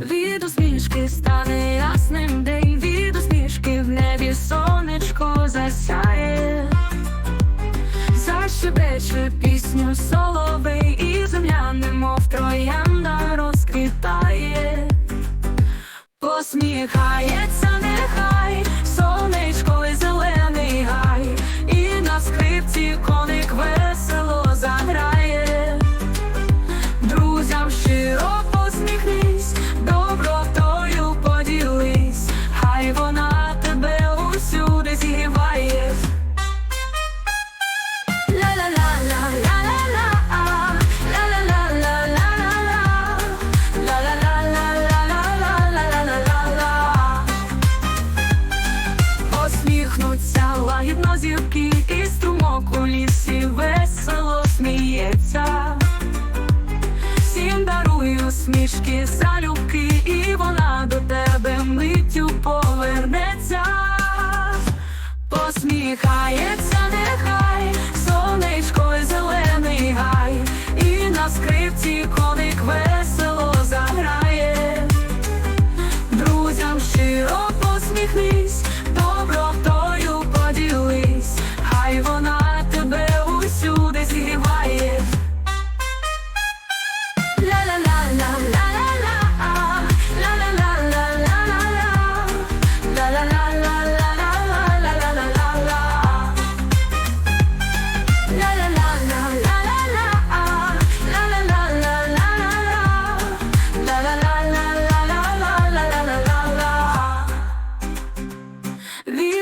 Від усмішки стане ясним день, від усмішки в небі сонечко засяє, Защебече пісню соловей, і земля, немов троянда розквітає, посміхається. Зірки, і струмок у лісі весело сміється. Всім дарую смішки залюбки, і вона до тебе миттю повернеться. Посміхається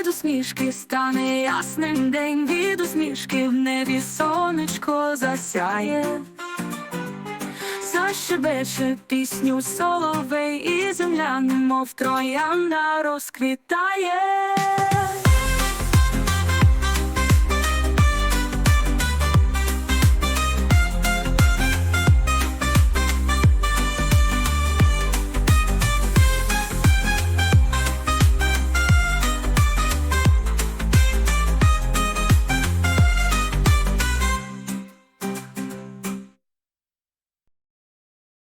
Від усмішки стане ясним день, від усмішки в небі сонечко засяє, защебече пісню соловей, і земля, немов троянда розквітає.